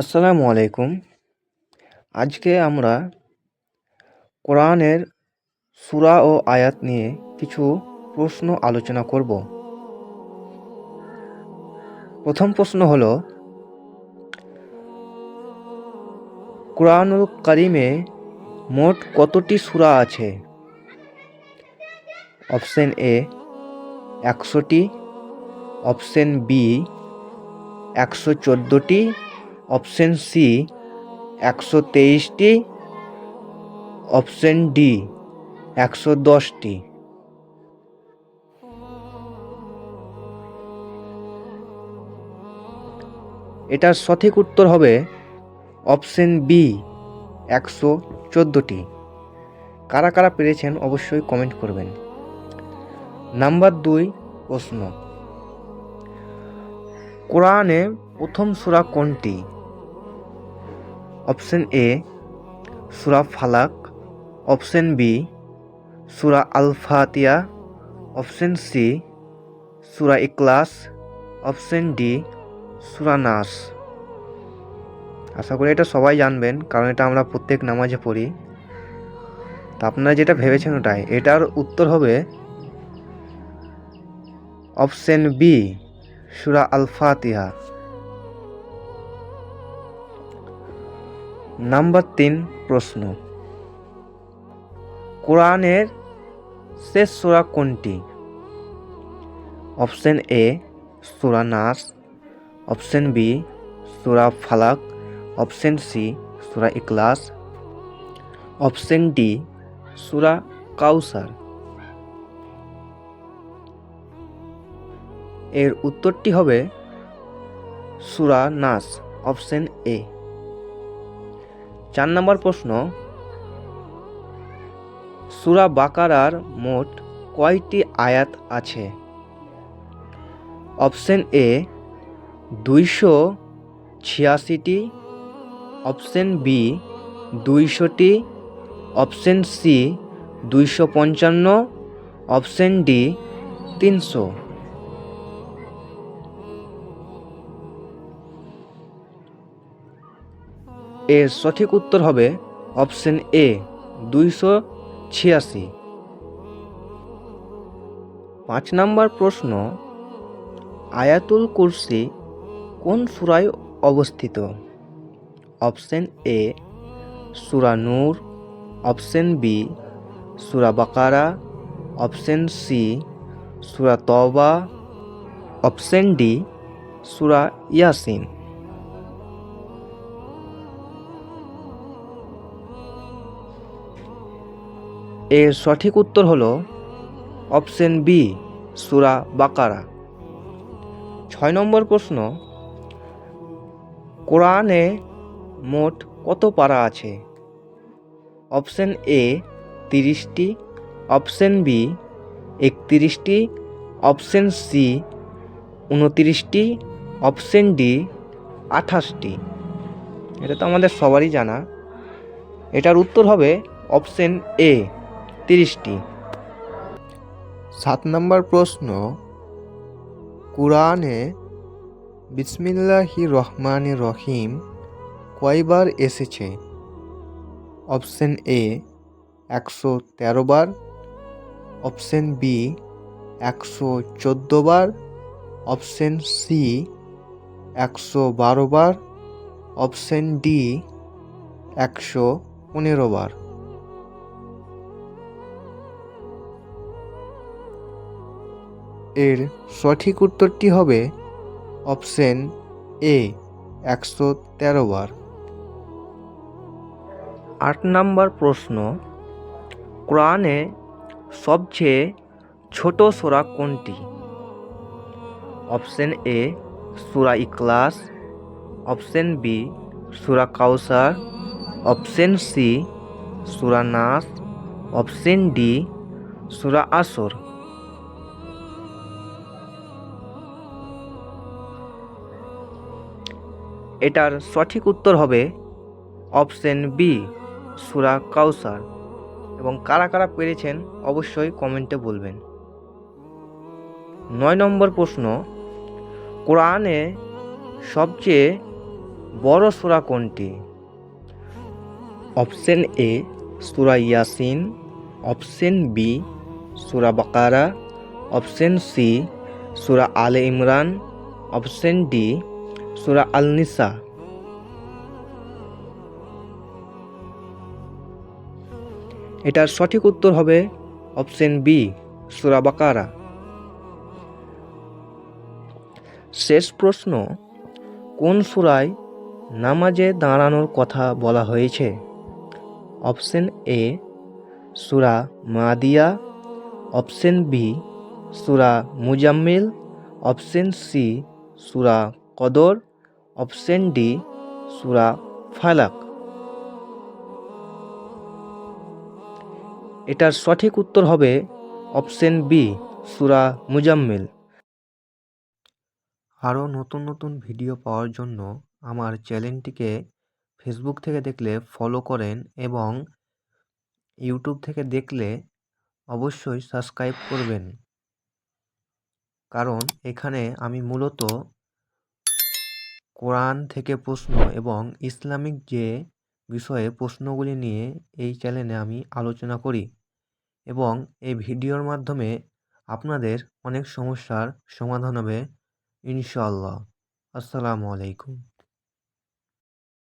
আসসালামু আলাইকুম। আজকে আমরা কোরআনের সুরা ও আয়াত নিয়ে কিছু প্রশ্ন আলোচনা করব। প্রথম প্রশ্ন হলো, কোরআনুল কারিমে মোট কতটি সুরা আছে? অপশন এ একশোটি, অপশন বি একশো চোদ্দোটি অপশন সি একশো তেইশটি। অপশন ডি একশো দশটি। এটার সঠিক উত্তর হবে অপশন বি একশো চোদ্দোটি। কারা কারা পেরেছেন অবশ্যই কমেন্ট করবেন। নাম্বার দুই, প্রশ্ন। কোরআনে প্রথম সূরা কোনটি? অপশন এ, সুরা ফালাক। অপশন বি, সুরা আল ফাতিয়া অপশন সি, সূরা ইকলাস অপশন ডি, সুরা নাস। আশা করি এটা সবাই জানবেন, কারণ এটা আমরা প্রত্যেক নামাজে পড়ি। তা আপনারা যেটা ভেবেছেন ওটাই। এটার উত্তর হবে অপশন বি, সুরা আল ফাতিহা নাম্বার তিন প্রশ্ন। কোরআনের শেষ সূরা কোনটি? অপশন এ, সূরা নাস। অপশন বি, সূরা ফালাক। অপশন সি, সূরা ইখলাস। অপশন ডি, সূরা কাউসার। এর উত্তরটি হবে সূরা নাস, অপশন এ। চার নম্বর প্রশ্ন, সুরা বাকারার মোট কয়টি আয়াত আছে? অপশন এ, দুইশো ছিয়াশিটি। অপশন বি, দুইশোটি। অপশন সি, দুইশো পঞ্চান্ন। অপশন ডি, তিনশো। এর সঠিক উত্তর হবে অপশন এ, দুইশো ছিয়াশি। পাঁচ নম্বর প্রশ্ন, আয়াতুল কুরসি কোন সুরায় অবস্থিত? অপশন এ, সুরা নূর। অপশন বি, সুরা বাকারা। অপশন সি, সুরা তবা অপশন ডি, সুরা ইয়াসিন। এর সঠিক উত্তর হলো অপশন বি, সুরা বাকারা। ছয় নম্বর প্রশ্ন, কোরআনে মোট কত পারা আছে? অপশন এ, তিরিশটি। অপশন বি, একত্রিশটি। অপশন সি, উনতিরিশটি। অপশন ডি, আঠাশটি। এটা তো আমাদের সবারই জানা। এটার উত্তর হবে অপশন এ। তিরিশটি। সাত নম্বর প্রশ্ন, কুরআনে বিসমিল্লাহি রহমান রহিম কয়বার এসেছে? অপশন এ, একশো তেরো বার। অপশন বি, একশো চোদ্দ বার। অপশন সি, একশো বারো বার। অপশন ডি, একশো পনেরো বার। এর সঠিক উত্তরটি হবে অপশন এ, একশো তেরো বার। আট নম্বর প্রশ্ন, কোরআনে সবচেয়ে ছোট সোরা কোনটি? অপশন এ, সুরা ইকলাস অপশন বি, সুরা কাউসার অপশন সি, সুরা নাস। অপশন ডি, সুরা আসর। এটার সঠিক উত্তর হবে অপশন বি, সুরা কাউসার এবং কারা কারা পেরেছেন অবশ্যই কমেন্টে বলবেন। নয় নম্বর প্রশ্ন, কোরআনে সবচেয়ে বড় সুরা কোনটি? অপশন এ, সুরা ইয়াসিন। অপশন বি, সুরা বাকারা। অপশন সি, সুরা আলে ইমরান। অপশন ডি সূরা আল নিসা এটার সঠিক উত্তর হবে অপশন বি, সুরা বাকারা। শেষ প্রশ্ন, কোন সুরায় নামাজে দাঁড়ানোর কথা বলা হয়েছে? অপশন এ, সূরা মাদিয়া। অপশন বি, সুরা মুজাম্মিল। অপশন সি, সুরা কদর। অপশন ডি, সূরা ফালাক। এটার সঠিক উত্তর হবে অপশন বি, সূরা মুজাম্মিল। আরও নতুন নতুন ভিডিও পাওয়ার জন্য আমার চ্যানেলটিকে ফেসবুক থেকে দেখলে ফলো করেন এবং ইউটিউব থেকে দেখলে অবশ্যই সাবস্ক্রাইব করবেন। কারণ এখানে আমি মূলত কোরআন থেকে প্রশ্ন এবং ইসলামিক যে বিষয়ে প্রশ্নগুলি নিয়ে এই চ্যানেলে আমি আলোচনা করি এবং এই ভিডিওর মাধ্যমে আপনাদের অনেক সমস্যার সমাধান হবে ইনশাল্লাহ আসসালামু আলাইকুম।